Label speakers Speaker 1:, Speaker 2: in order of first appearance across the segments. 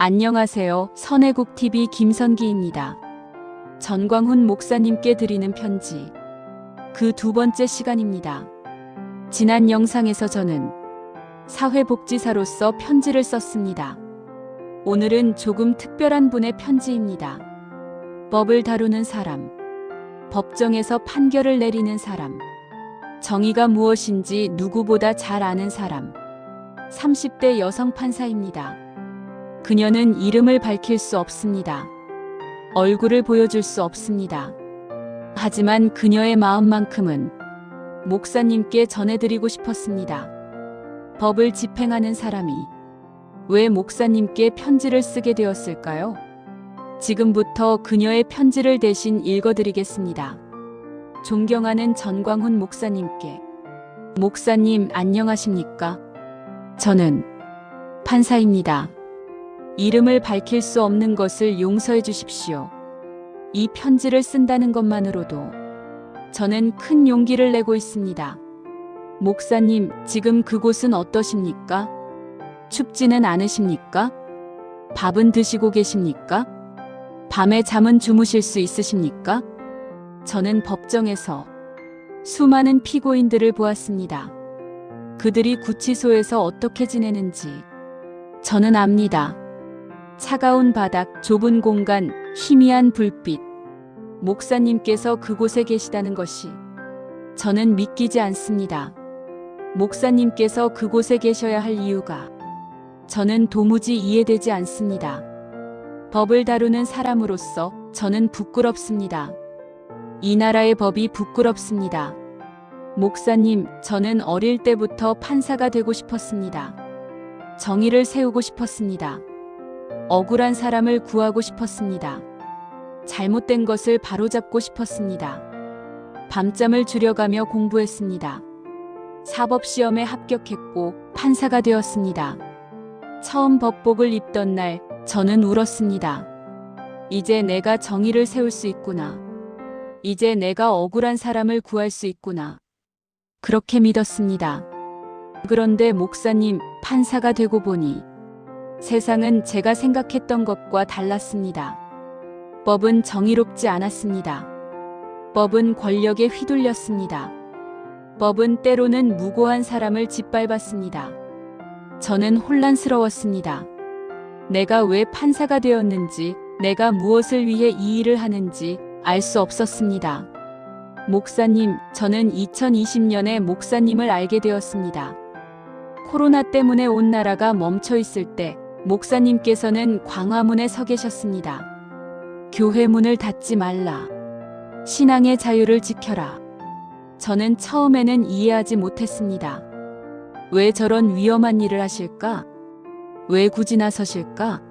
Speaker 1: 안녕하세요. 선해국TV 김선기입니다. 전광훈 목사님께 드리는 편지. 그 두 번째 시간입니다. 지난 영상에서 저는 사회복지사로서 편지를 썼습니다. 오늘은 조금 특별한 분의 편지입니다. 법을 다루는 사람, 법정에서 판결을 내리는 사람, 정의가 무엇인지 누구보다 잘 아는 사람, 30대 여성 판사입니다. 그녀는 이름을 밝힐 수 없습니다. 얼굴을 보여줄 수 없습니다. 하지만 그녀의 마음만큼은 목사님께 전해드리고 싶었습니다. 법을 집행하는 사람이 왜 목사님께 편지를 쓰게 되었을까요? 지금부터 그녀의 편지를 대신 읽어드리겠습니다. 존경하는 전광훈 목사님께 목사님 안녕하십니까? 저는 판사입니다. 이름을 밝힐 수 없는 것을 용서해 주십시오. 이 편지를 쓴다는 것만으로도 저는 큰 용기를 내고 있습니다. 목사님, 지금 그곳은 어떠십니까? 춥지는 않으십니까? 밥은 드시고 계십니까? 밤에 잠은 주무실 수 있으십니까? 저는 법정에서 수많은 피고인들을 보았습니다. 그들이 구치소에서 어떻게 지내는지 저는 압니다. 차가운 바닥, 좁은 공간, 희미한 불빛. 목사님께서 그곳에 계시다는 것이 저는 믿기지 않습니다. 목사님께서 그곳에 계셔야 할 이유가 저는 도무지 이해되지 않습니다. 법을 다루는 사람으로서 저는 부끄럽습니다. 이 나라의 법이 부끄럽습니다. 목사님, 저는 어릴 때부터 판사가 되고 싶었습니다. 정의를 세우고 싶었습니다. 억울한 사람을 구하고 싶었습니다. 잘못된 것을 바로잡고 싶었습니다. 밤잠을 줄여가며 공부했습니다. 사법시험에 합격했고 판사가 되었습니다. 처음 법복을 입던 날 저는 울었습니다. 이제 내가 정의를 세울 수 있구나. 이제 내가 억울한 사람을 구할 수 있구나. 그렇게 믿었습니다. 그런데 목사님, 판사가 되고 보니 세상은 제가 생각했던 것과 달랐습니다. 법은 정의롭지 않았습니다. 법은 권력에 휘둘렸습니다. 법은 때로는 무고한 사람을 짓밟았습니다. 저는 혼란스러웠습니다. 내가 왜 판사가 되었는지, 내가 무엇을 위해 이 일을 하는지 알 수 없었습니다. 목사님, 저는 2020년에 목사님을 알게 되었습니다. 코로나 때문에 온 나라가 멈춰 있을 때 목사님께서는 광화문에 서 계셨습니다. 교회 문을 닫지 말라. 신앙의 자유를 지켜라. 저는 처음에는 이해하지 못했습니다. 왜 저런 위험한 일을 하실까? 왜 굳이 나서실까?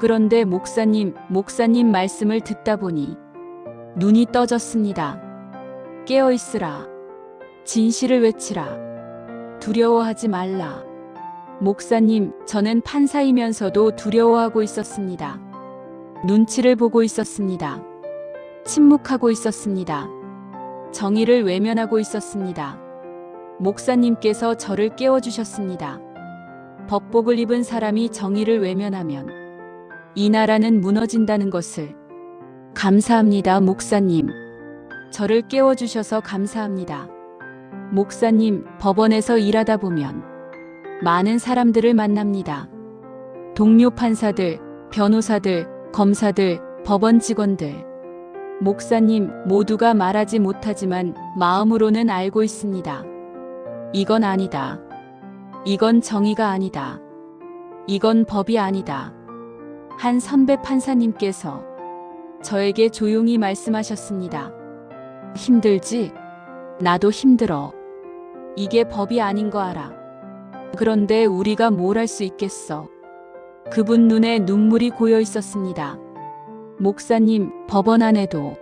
Speaker 1: 그런데 목사님, 목사님 말씀을 듣다 보니 눈이 떠졌습니다. 깨어 있으라. 진실을 외치라. 두려워하지 말라. 목사님, 저는 판사이면서도 두려워하고 있었습니다. 눈치를 보고 있었습니다. 침묵하고 있었습니다. 정의를 외면하고 있었습니다. 목사님께서 저를 깨워주셨습니다. 법복을 입은 사람이 정의를 외면하면 이 나라는 무너진다는 것을 감사합니다, 목사님. 저를 깨워주셔서 감사합니다. 목사님, 법원에서 일하다 보면 많은 사람들을 만납니다. 동료 판사들, 변호사들, 검사들, 법원 직원들. 목사님, 모두가 말하지 못하지만 마음으로는 알고 있습니다. 이건 아니다. 이건 정의가 아니다. 이건 법이 아니다. 한 선배 판사님께서 저에게 조용히 말씀하셨습니다. 힘들지? 나도 힘들어. 이게 법이 아닌 거 알아. 그런데 우리가 뭘 할 수 있겠어. 그분 눈에 눈물이 고여 있었습니다. 목사님, 법원 안에도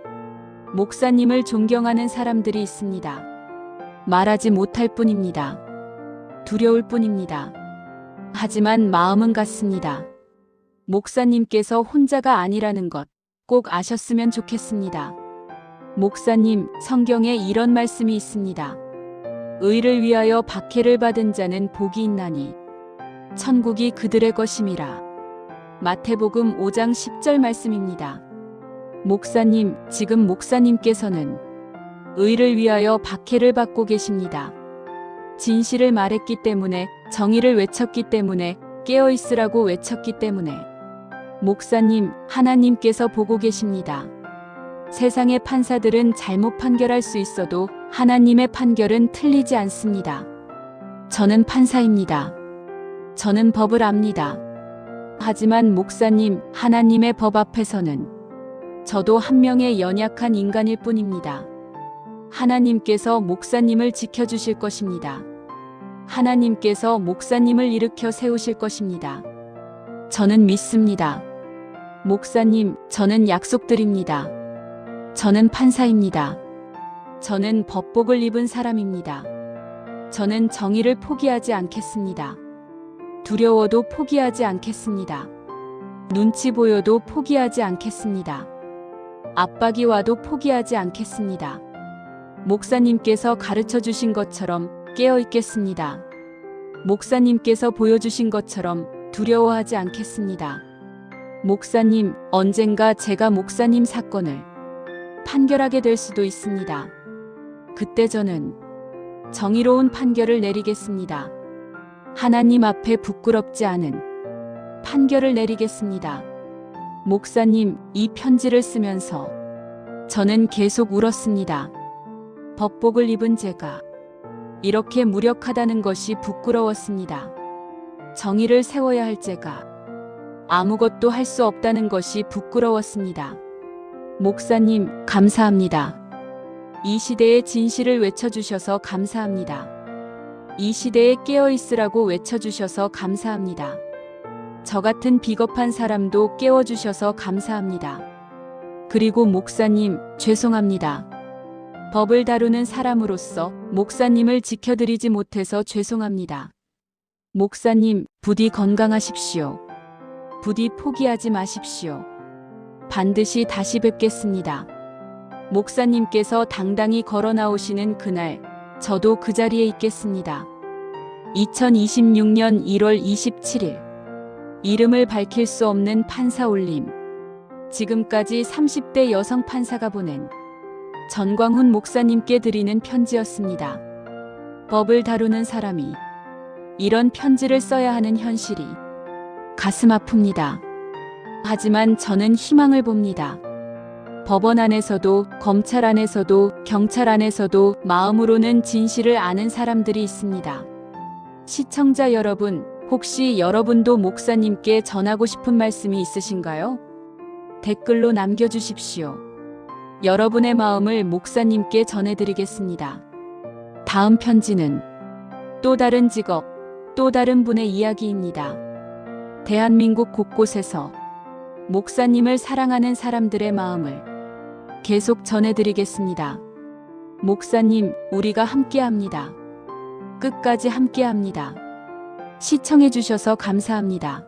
Speaker 1: 목사님을 존경하는 사람들이 있습니다. 말하지 못할 뿐입니다. 두려울 뿐입니다. 하지만 마음은 같습니다. 목사님께서 혼자가 아니라는 것 꼭 아셨으면 좋겠습니다. 목사님, 성경에 이런 말씀이 있습니다. 의를 위하여 박해를 받은 자는 복이 있나니 천국이 그들의 것임이라. 마태복음 5장 10절 말씀입니다. 목사님, 지금 목사님께서는 의를 위하여 박해를 받고 계십니다. 진실을 말했기 때문에, 정의를 외쳤기 때문에, 깨어 있으라고 외쳤기 때문에. 목사님, 하나님께서 보고 계십니다. 세상의 판사들은 잘못 판결할 수 있어도 하나님의 판결은 틀리지 않습니다. 저는 판사입니다. 저는 법을 압니다. 하지만 목사님, 하나님의 법 앞에서는 저도 한 명의 연약한 인간일 뿐입니다. 하나님께서 목사님을 지켜주실 것입니다. 하나님께서 목사님을 일으켜 세우실 것입니다. 저는 믿습니다. 목사님, 저는 약속드립니다. 저는 판사입니다. 저는 법복을 입은 사람입니다. 저는 정의를 포기하지 않겠습니다. 두려워도 포기하지 않겠습니다. 눈치 보여도 포기하지 않겠습니다. 압박이 와도 포기하지 않겠습니다. 목사님께서 가르쳐 주신 것처럼 깨어 있겠습니다. 목사님께서 보여주신 것처럼 두려워하지 않겠습니다. 목사님, 언젠가 제가 목사님 사건을 판결하게 될 수도 있습니다. 그때 저는 정의로운 판결을 내리겠습니다. 하나님 앞에 부끄럽지 않은 판결을 내리겠습니다. 목사님, 이 편지를 쓰면서 저는 계속 울었습니다. 법복을 입은 제가 이렇게 무력하다는 것이 부끄러웠습니다. 정의를 세워야 할 제가 아무것도 할 수 없다는 것이 부끄러웠습니다. 목사님, 감사합니다. 이 시대의 진실을 외쳐주셔서 감사합니다. 이 시대에 깨어 있으라고 외쳐주셔서 감사합니다. 저 같은 비겁한 사람도 깨워주셔서 감사합니다. 그리고 목사님, 죄송합니다. 법을 다루는 사람으로서 목사님을 지켜드리지 못해서 죄송합니다. 목사님, 부디 건강하십시오. 부디 포기하지 마십시오. 반드시 다시 뵙겠습니다. 목사님께서 당당히 걸어 나오시는 그날, 저도 그 자리에 있겠습니다. 2026년 1월 27일. 이름을 밝힐 수 없는 판사 올림. 지금까지 30대 여성 판사가 보낸 전광훈 목사님께 드리는 편지였습니다. 법을 다루는 사람이 이런 편지를 써야 하는 현실이 가슴 아픕니다. 하지만 저는 희망을 봅니다. 법원 안에서도 검찰 안에서도 경찰 안에서도 마음으로는 진실을 아는 사람들이 있습니다. 시청자 여러분, 혹시 여러분도 목사님께 전하고 싶은 말씀이 있으신가요? 댓글로 남겨주십시오. 여러분의 마음을 목사님께 전해드리겠습니다. 다음 편지는 또 다른 직업, 또 다른 분의 이야기입니다. 대한민국 곳곳에서 목사님을 사랑하는 사람들의 마음을 계속 전해드리겠습니다. 목사님, 우리가 함께 합니다. 끝까지 함께 합니다. 시청해주셔서 감사합니다.